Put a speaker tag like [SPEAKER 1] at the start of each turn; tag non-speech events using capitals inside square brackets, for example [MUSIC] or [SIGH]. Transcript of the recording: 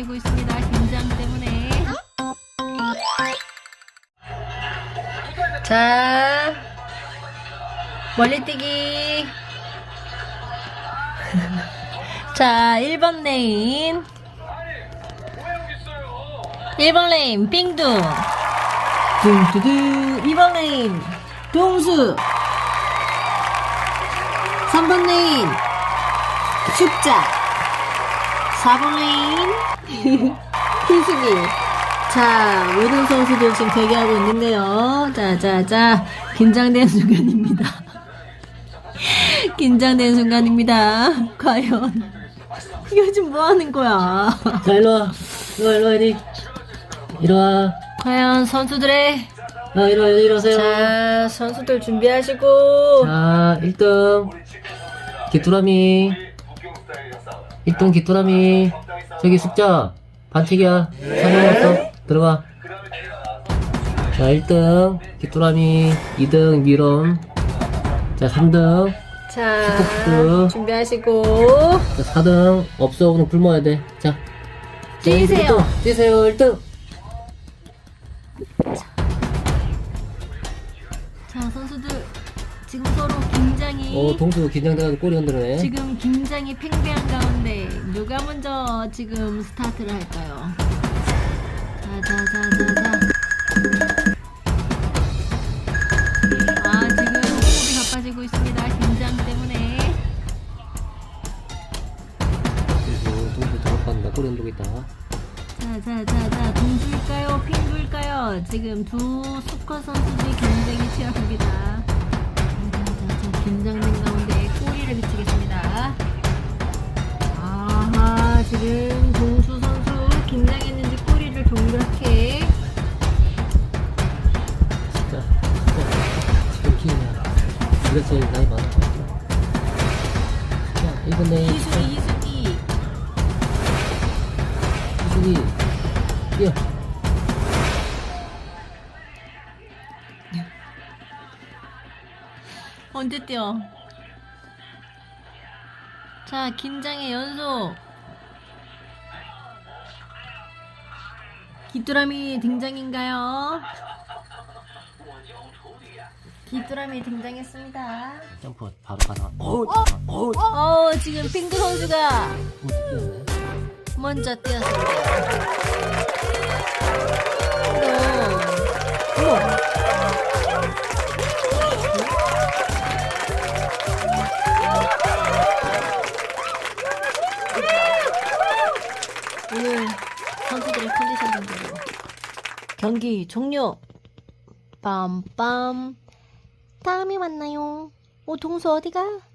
[SPEAKER 1] 바빠지고 있습니다. 긴장 때문에. 자, 멀리뛰기. [LAUGHS] 자, 1번 레인. 1번 레인, 빙둥. 둥두두. 2번 레인, 동수. 3번 레인, 숫자. 4번 레인, 희숙이. 자, 모든 선수들 지금 대기하고 있는데요. 자, 자, 자. 긴장된 순간입니다. [LAUGHS] 긴장된 순간입니다. 과연. [LAUGHS] 이거 지금 뭐 하는 거야?
[SPEAKER 2] 자, 일로와. 일로와, 일로와, 이리. 이리와.
[SPEAKER 1] 과연 선수들의
[SPEAKER 2] 아, 이리와, 일어세요.
[SPEAKER 1] 자 선수들 준비하시고
[SPEAKER 2] 자, 1등. 귀뚜라미. 1등 귀뚜라미. 저기 숙자. 반칙이야. 사냥했어. 들어가. 자, 1등. 귀뚜라미. 2등 미럼. 자, 3등.
[SPEAKER 1] 자
[SPEAKER 2] 스포츠.
[SPEAKER 1] 준비하시고
[SPEAKER 2] 자, 4등. 없어. 오늘 굶어야 돼. 자. 자,
[SPEAKER 1] 뛰세요.
[SPEAKER 2] 1등. 뛰세요, 1등.
[SPEAKER 1] 자 선수들 지금 서로 굉장히
[SPEAKER 2] 어, 동수 긴장돼가지고 꼬리 흔들네.
[SPEAKER 1] 지금 굉장히 팽배한 가운데 누가 먼저 지금 스타트를 할까요? 자자자자자 아 지금 호흡이 바빠지고 있습니다 긴장 때문에
[SPEAKER 2] 그리고 동수 작업한다. 꼬리 흔들고 있다.
[SPEAKER 1] 자자자자 동주일까요 핑구일까요 지금 두 수컷 선수들이 굉장히 치열합니다 지금 동수 선수 긴장했는지 꼬리를 동그랗게
[SPEAKER 2] 진짜. 진짜. 우리가 제일 나이 많아. 자, 이번에.
[SPEAKER 1] 이수기 이수기
[SPEAKER 2] 이순이. 뛰어.
[SPEAKER 1] 언제 뛰어 자 긴장의 연속 귀뚜라미 등장인가요? 귀뚜라미 등장했습니다.
[SPEAKER 2] 점프 바로 가나. 어, 어,
[SPEAKER 1] 어, 지금 핑크 선수가
[SPEAKER 2] 어.
[SPEAKER 1] 먼저 뛰었습니다. 어. 어머. 오늘 선수들의 컨디션 정도로 경기 종료. 빰빰. 다음에 만나요. 오 동수 어디가?